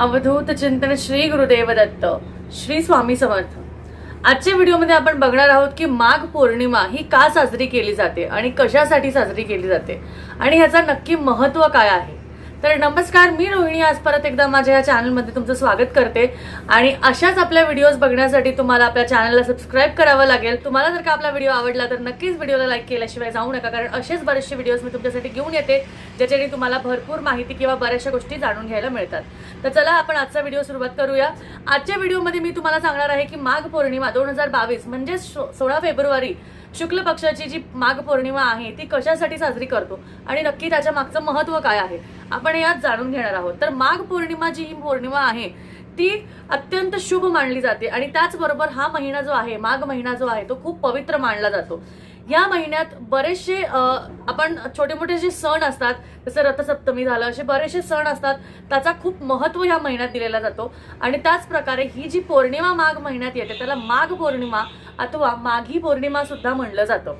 अवधूत चिंतन श्री गुरुदेव दत्त श्री स्वामी समर्थ. आजच्या व्हिडिओमध्ये आपण बघणार आहोत की माघ पौर्णिमा ही का साजरी केली जाते आणि कशासाठी साजरी केली जाते आणि ह्याचं नक्की महत्त्व काय आहे? तर नमस्कार मी रोहिणी. आज परत एकदा माझ्या या चॅनलमध्ये तुमचं स्वागत करते. आणि अशाच आपल्या व्हिडिओज बघण्यासाठी तुम्हाला आपल्या चॅनलला सबस्क्राईब करावं लागेल. तुम्हाला जर का आपला व्हिडिओ आवडला तर नक्कीच व्हिडिओला लाईक केल्याशिवाय जाऊ नका कारण असेच बरेचसे व्हिडिओज मी तुमच्यासाठी घेऊन येते ज्याच्याने तुम्हाला भरपूर माहिती किंवा बऱ्याचशा गोष्टी जाणून घ्यायला मिळतात. तर चला आपण आजचा व्हिडिओ सुरुवात करूया. आजच्या व्हिडिओमध्ये मी तुम्हाला सांगणार आहे की माघ पौर्णिमा दोन हजार बावीस म्हणजे सोळा फेब्रुवारी शुक्ल पक्षाची जी माघ पौर्णिमा आहे ती कशासाठी साजरी करतो? आणि नक्की त्याच्या मागचं महत्त्व काय आहे? आपण यात जाणून घेणार आहोत. तर माघ पौर्णिमा जी ही पौर्णिमा आहे ती अत्यंत शुभ मानली जाते आणि त्याचबरोबर हा महिना जो आहे माघ महिना जो आहे तो खूप पवित्र मानला जातो. या महिन्यात बरेचसे आपण छोटे मोठे जे सण असतात जसं रथसप्तमी झालं असे बरेचसे सण असतात त्याचा खूप महत्त्व या महिन्यात दिलेला जातो. आणि त्याच प्रकारे ही जी पौर्णिमा माघ महिन्यात येते त्याला माघ पौर्णिमा अथवा माघी पौर्णिमा सुद्धा म्हणलं जातं.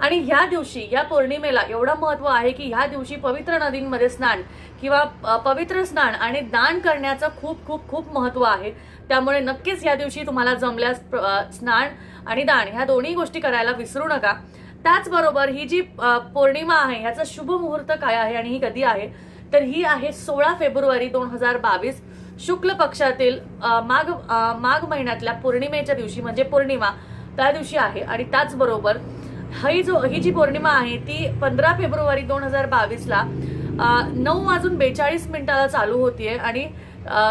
आणि ह्या दिवशी या पौर्णिमेला एवढं महत्त्व आहे की ह्या दिवशी पवित्र नदींमध्ये स्नान किंवा पवित्र स्नान आणि दान करण्याचं खूप खूप खूप महत्त्व आहे. त्यामुळे नक्कीच या दिवशी तुम्हाला जमल्यास स्नान आणि दान ह्या दोन्ही गोष्टी करायला विसरू नका. त्याचबरोबर ही जी पौर्णिमा आहे ह्याचा शुभ मुहूर्त काय आहे आणि ही कधी आहे? तर ही आहे सोळा फेब्रुवारी दोन हजार बावीस. शुक्ल पक्षातील माघ माघ महिन्यातल्या पौर्णिमेच्या दिवशी म्हणजे पौर्णिमा त्या दिवशी आहे. आणि त्याचबरोबर ही जो ही जी पौर्णिमा आहे ती पंधरा फेब्रुवारी दोन हजार बावीसला नऊ वाजून बेचाळीस मिनिटाला चालू होतीये आणि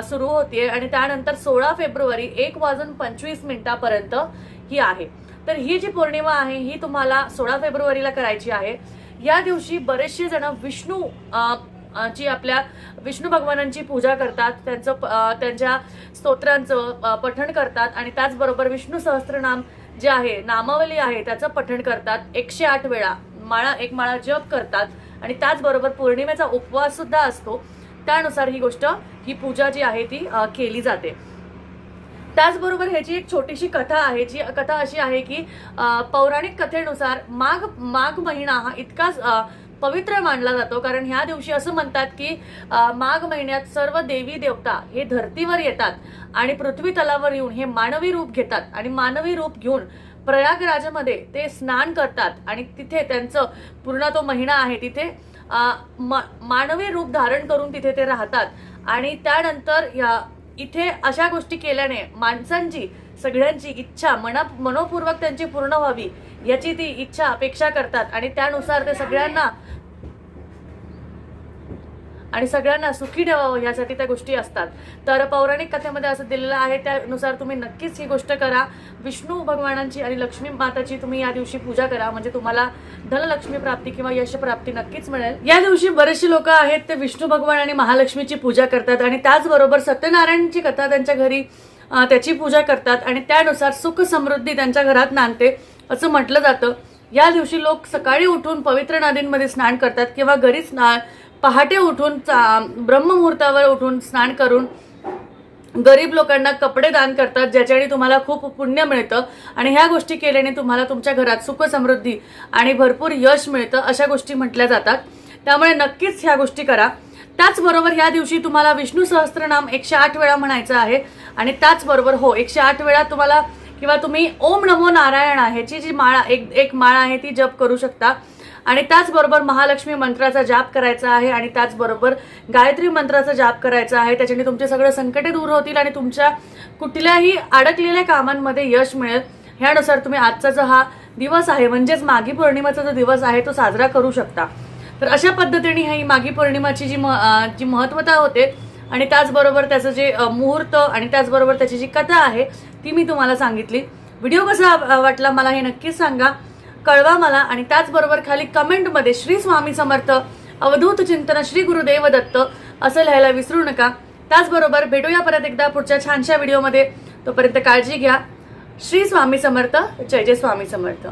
सुरू होतीये आणि त्यानंतर सोळा फेब्रुवारी एक वाजून पंचवीस मिनिटापर्यंत ही आहे. तर ही जी पौर्णिमा आहे ही तुम्हाला सोळा फेब्रुवारीला करायची आहे. या दिवशी बरेचसे जण विष्णू जी आपल्या विष्णू भगवानांची पूजा करतात त्यांचं प- त्यांच्या स्तोत्रांचं पठण करतात आणि त्याचबरोबर विष्णू सहस्त्रनाम जे आहे नामावली आहे त्याचं पठण करतात एकशे आठ वेळा. माळा एक माळा जप करतात आणि त्याचबरोबर पौर्णिमेचा उपवास सुद्धा असतो. त्यानुसार ही गोष्ट ही पूजा जी आहे ती केली जाते. त्याचबरोबर ह्याची एक छोटीशी कथा आहे जी कथा अशी आहे की पौराणिक कथेनुसार माघ माघ महिना हा इतकाच पवित्र मानला जातो. कारण ह्या दिवशी असं म्हणतात की माघ महिन्यात सर्व देवी देवता हे धर्तीवर येतात आणि पृथ्वी तलावर येऊन हे मानवी रूप घेतात आणि मानवी रूप घेऊन प्रयागराजमध्ये ते स्नान करतात आणि तिथे त्यांचं पूर्ण तो महिना आहे. तिथे मा- मानवी रूप धारण करून तिथे ते राहतात. आणि त्यानंतर या इथे अशा गोष्टी केल्याने माणसांची सगळ्यांची इच्छा मना मनोपूर्वक त्यांची पूर्ण व्हावी. याची ती इच्छा अपेक्षा करतात. आणि त्यानुसार ते सगळ्यांना आणि सगळ्यांना सुखी ठेवावं यासाठी त्या गोष्टी असतात. तर पौराणिक कथेमध्ये असं दिलेलं आहे त्यानुसार तुम्ही नक्कीच ही गोष्ट करा. विष्णू भगवानांची आणि लक्ष्मी माताची तुम्ही या दिवशी पूजा करा. म्हणजे तुम्हाला धनलक्ष्मी प्राप्ती किंवा यशप्राप्ती नक्कीच मिळेल. या दिवशी बरेचसे लोक आहेत ते विष्णू भगवान आणि महालक्ष्मीची पूजा करतात. आणि त्याचबरोबर सत्यनारायणची कथा त्यांच्या घरी त्याची पूजा करतात आणि त्यानुसार सुख समृद्धी त्यांच्या घरात नांदते असं म्हटलं जातं. या दिवशी लोक सकाळी उठून पवित्र नदींमध्ये स्नान करतात किंवा घरी स्नान पहाटे उठून चा- ब्रह्ममुहूर्तावर उठून स्नान करून गरीब लोकांना कपडे दान करतात ज्याच्याने तुम्हाला खूप पुण्य मिळतं आणि ह्या गोष्टी केल्याने तुम्हाला तुमच्या घरात सुख समृद्धी आणि भरपूर यश मिळतं अशा गोष्टी म्हटल्या जातात. त्यामुळे नक्कीच ह्या गोष्टी करा. त्याचबरोबर ह्या दिवशी तुम्हाला विष्णू सहस्त्रनाम एकशे आठ वेळा म्हणायचं आहे. आणि त्याचबरोबर हो एकशे आठ वेळा तुम्हाला किंवा तुम्ही ओम नमो नारायण ह्याची जी माळा एक एक माळा आहे ती जप करू शकता. आणि त्याचबरोबर महालक्ष्मी मंत्राचा जाप करायचा आहे आणि त्याचबरोबर गायत्री मंत्राचा जाप करायचा आहे. त्याच्याने तुमचे सगळे संकटे दूर होतील आणि तुमच्या कुठल्याही अडकलेल्या कामांमध्ये यश मिळेल. ह्यानुसार तुम्ही आजचा जो हा दिवस आहे म्हणजेच माघी पौर्णिमेचा जो दिवस आहे तो साजरा करू शकता. तर अशा पद्धतीने ही माघी पौर्णिमाची जी म- जी महत्वता होते आणि त्याचबरोबर त्याचं जे मुहूर्त आणि त्याचबरोबर त्याची जी कथा आहे ती मी तुम्हाला सांगितली. व्हिडिओ कसा वाटला मला हे नक्कीच सांगा. कळवा मला आणि त्याचबरोबर खाली कमेंटमध्ये श्री स्वामी समर्थ अवधूत चिंतन श्री गुरुदेव दत्त असं लिहायला विसरू नका. त्याचबरोबर भेटूया परत एकदा पुढच्या छानशा व्हिडिओमध्ये. तोपर्यंत काळजी घ्या. श्री स्वामी समर्थ जय जय स्वामी समर्थ.